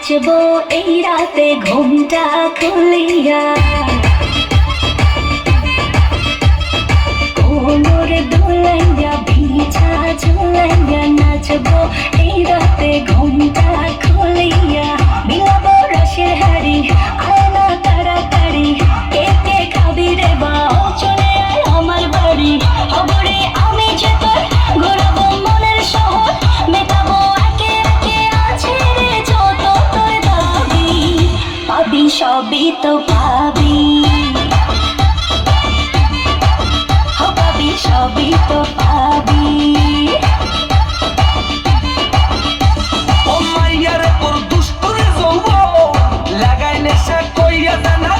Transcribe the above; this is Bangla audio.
নাচব এই রাতে ঘুমটা খুলিয়া। কোমর দোলাইয়া ভিড় I'm not know.